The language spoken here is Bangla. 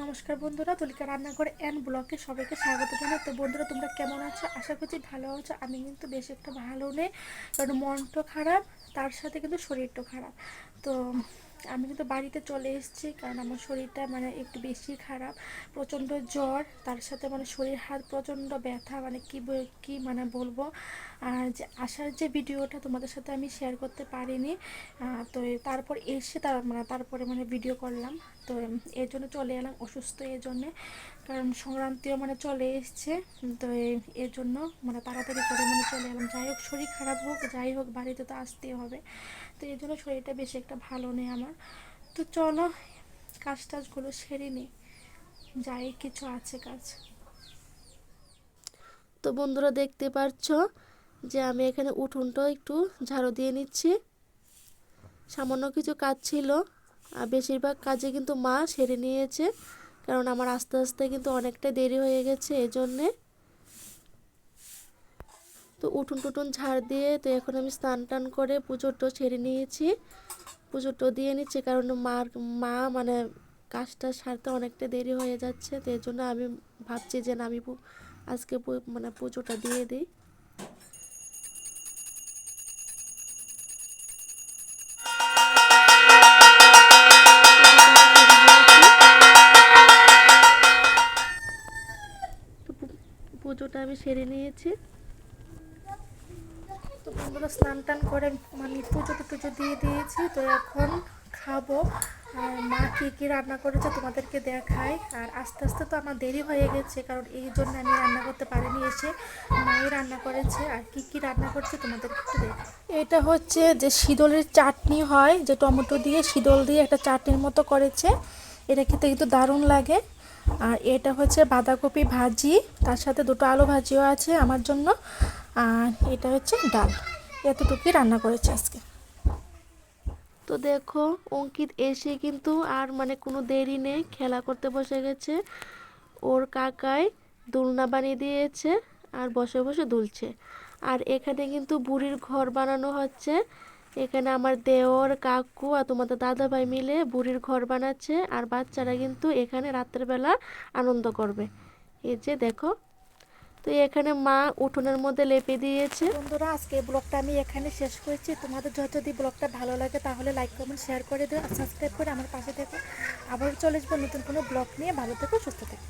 নমস্কার বন্ধুরা, তুলিকা রান্নাঘর অ্যান্ড ব্লকে সবাইকে স্বাগত জানাই। তো বন্ধুরা, তোমরা কেমন আছো? আশা করছি ভালো আছো। আমি কিন্তু বেশ একটা ভালো নেই, কারণ মনটা খারাপ, তার সাথে কিন্তু শরীরটা খারাপ। তো আমি কিন্তু বাড়িতে চলে এসেছি কারণ আমার শরীরটা মানে একটু বেশি খারাপ, প্রচণ্ড জ্বর, তার সাথে মানে শরীর হাত প্রচণ্ড ব্যথা মানে কি কি মানে বলব? আর যে আসার যে ভিডিওটা তোমাদের সাথে আমি শেয়ার করতে পারিনি তো তারপর এসে তার মানে তারপরে মানে ভিডিও করলাম, তো এর জন্য চলে এলাম অসুস্থ এর জন্যে, কারণ সংক্রান্তিও মানে চলে এসছে, তো এর জন্য মানে তাড়াতাড়ি করে মানে চলে এলাম। যাই হোক, শরীর খারাপ হোক, যাই হোক, বাড়িতে তো আসতেই হবে। তো এই জন্য শরীরটা বেশি একটা ভালো নেই আমার। তো চলো, কাজ টাজগুলো সেরে নিই। যাই, কিছু আছে কাজ। তো বন্ধুরা দেখতে পাচ্ছ যে আমি এখানে উঠোনটা একটু ঝাড়ু দিয়ে নিচ্ছি। সামান্য কিছু কাজ ছিল, আর বেশিরভাগ কাজে কিন্তু মা সেরে নিয়েছে, কারণ আমার আস্তে আস্তে কিন্তু অনেকটা দেরি হয়ে গেছে এই জন্যে তো উঠোন টুটুন ঝাড় দিয়ে তো এখন আমি স্নান টান করে পুজোটো সেরে নিয়েছি। পুজোটো দিয়ে নিচ্ছি কারণ মার, মা মানে কাজটা সারতে অনেকটা দেরি হয়ে যাচ্ছে, তো এই জন্য আমি ভাবছি যে না আমি আজকে মানে পুজোটা দিয়ে দিই। পুজোটা আমি সেরে নিয়েছি। তো বন্ধুরা স্নান টান করে মানে পুজো টুজো দিয়ে দিয়েছি, তো এখন খাব। আর মা কী কী রান্না করেছে তোমাদেরকে দেখাই। আর আস্তে আস্তে তো আমার দেরি হয়ে গেছে, কারণ এই জন্য আমি রান্না করতে পারিনি এসে। মাই রান্না করেছে, আর কি কি রান্না করছে তোমাদেরকে একটু এটা হচ্ছে যে শীতলের চাটনি হয়, যে টমেটো দিয়ে, শীতল দিয়ে একটা চাটনির মতো করেছে। এটা খেতে কিন্তু দারুণ লাগে। আর এটা হচ্ছে বাঁধাকপি ভাজি, তার সাথে দুটো আলু ভাজিও আছে আমার জন্য। আর এটা হচ্ছে ডাল। এতটুকুই রান্না করেছে আজকে। তো দেখো, অঙ্কিত এসে কিন্তু আর মানে কোনো দেরি নেই, খেলা করতে বসে গেছে। ওর কাকাই দুলনা বানিয়ে দিয়েছে আর বসে বসে দুলছে। আর এখানে কিন্তু বুড়ির ঘর বানানো হচ্ছে। এখানে আমার দেওর, কাকু আর তোমাদের দাদা ভাই মিলে বুড়ির ঘর বানাচ্ছে। আর বাচ্চারা কিন্তু এখানে রাত্রেবেলা আনন্দ করবে। এই যে দেখো তো এখানে মা উঠোনের মধ্যে লেপে দিয়েছে। বন্ধুরা, আজকে ব্লগটা আমি এখানে শেষ করেছি। তোমাদের যদি ব্লগটা ভালো লাগে তাহলে লাইক কমেন্ট শেয়ার করে দিও আর সাবস্ক্রাইব করে আমার পাশে থেকে। আবার চলে আসব নতুন কোনো ব্লগ নিয়ে। ভালো থেকো, সুস্থ থেকো।